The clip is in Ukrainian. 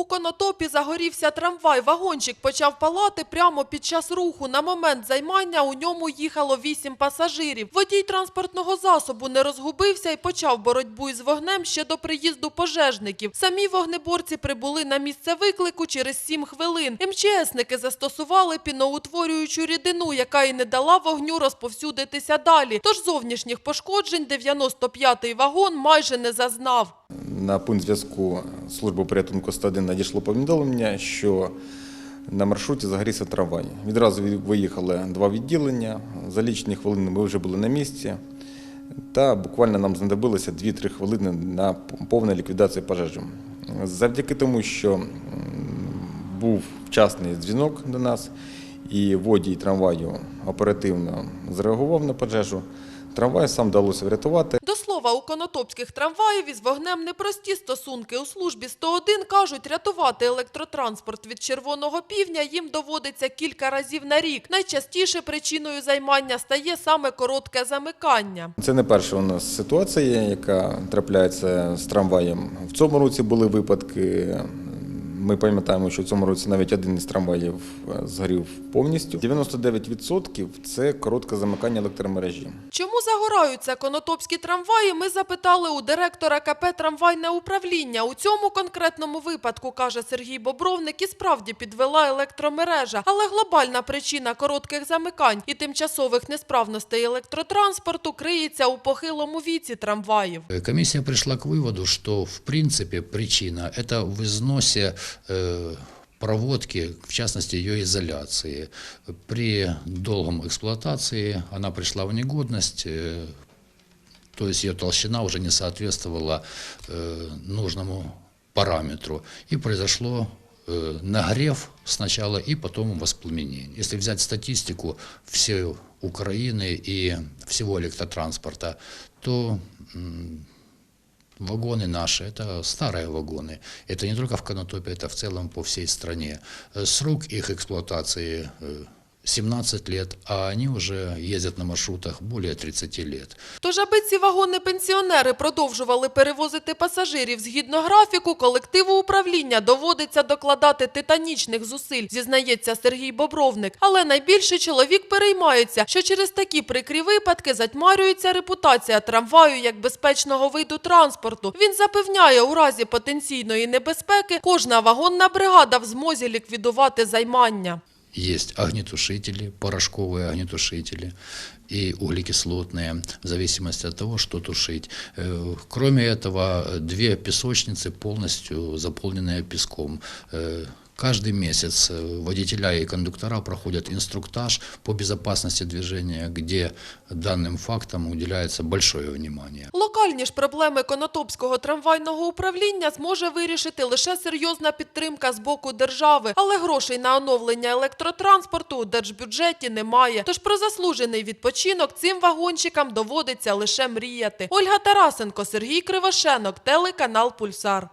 У Конотопі загорівся трамвай. Вагончик почав палати прямо під час руху. На момент займання у ньому їхало вісім пасажирів. Водій транспортного засобу не розгубився і почав боротьбу із вогнем ще до приїзду пожежників. Самі вогнеборці прибули на місце виклику через сім хвилин. МЧСники застосували піноутворюючу рідину, яка і не дала вогню розповсюдитися далі. Тож зовнішніх пошкоджень 95-й вагон майже не зазнав. На пункт зв'язку служби порятунку 101 надійшло повідомлення, що на маршруті загорівся трамвай. Відразу виїхали два відділення. За лічені хвилини ми вже були на місці. Та буквально нам знадобилося 2-3 хвилини на повну ліквідацію пожежі. Завдяки тому, що був вчасний дзвінок до нас, і водій трамваю оперативно зреагував на пожежу, трамвай сам вдалося врятувати. До слова, у конотопських трамваїв із вогнем непрості стосунки. У службі 101 кажуть, рятувати електротранспорт від червоного півня їм доводиться кілька разів на рік. Найчастіше причиною займання стає саме коротке замикання. Це не перша у нас ситуація, яка трапляється з трамваєм. В цьому році були випадки. Ми пам'ятаємо, що в цьому році навіть один із трамваїв е, згорів повністю. 99% – це коротке замикання електромережі. Чому загораються конотопські трамваї, ми запитали у директора КП «Трамвайне управління». У цьому конкретному випадку, каже Сергій Бобровник, і справді підвела електромережа. Але глобальна причина коротких замикань і тимчасових несправностей електротранспорту криється у похилому віці трамваїв. Э, Комиссия пришла к выводу, что в принципе причина это в износе э, проводки, в частности ее изоляции. При долгом эксплуатации она пришла в негодность, э, то есть ее толщина уже не соответствовала э, нужному параметру. И произошло э, нагрев сначала и потом воспламенение. Если взять статистику всей Украины и всего электротранспорта, то вагоны наши, это старые вагоны. Это не только в Конотопе, это в целом по всей стране. Э, Срок их эксплуатации э, 17 лет, а они уже ездят на маршрутах более 30 лет. Тож, аби ці вагони-пенсіонери продовжували перевозити пасажирів згідно графіку, колективу управління доводиться докладати титанічних зусиль, зізнається Сергій Бобровник. Але найбільше чоловік переймається, що через такі прикрі випадки затьмарюється репутація трамваю як безпечного виду транспорту. Він запевняє, у разі потенційної небезпеки кожна вагонна бригада в змозі ліквідувати займання Есть огнетушители, порошковые огнетушители и углекислотные, в зависимости от того, что тушить. Э, Кроме этого, э, две песочницы полностью заполненные песком. Э, Каждый месяц э, водителя и кондуктора проходят инструктаж по безопасности движения, где данным фактам уделяется большое внимание. Локальні ж проблеми Конотопського трамвайного управління зможе вирішити лише серйозна підтримка з боку держави, але грошей на оновлення електротранспорту у держбюджеті немає. Тож про заслужений відпочинок цим вагончикам доводиться лише мріяти. Ольга Тарасенко, Сергій Кривошенок, телеканал Пульсар.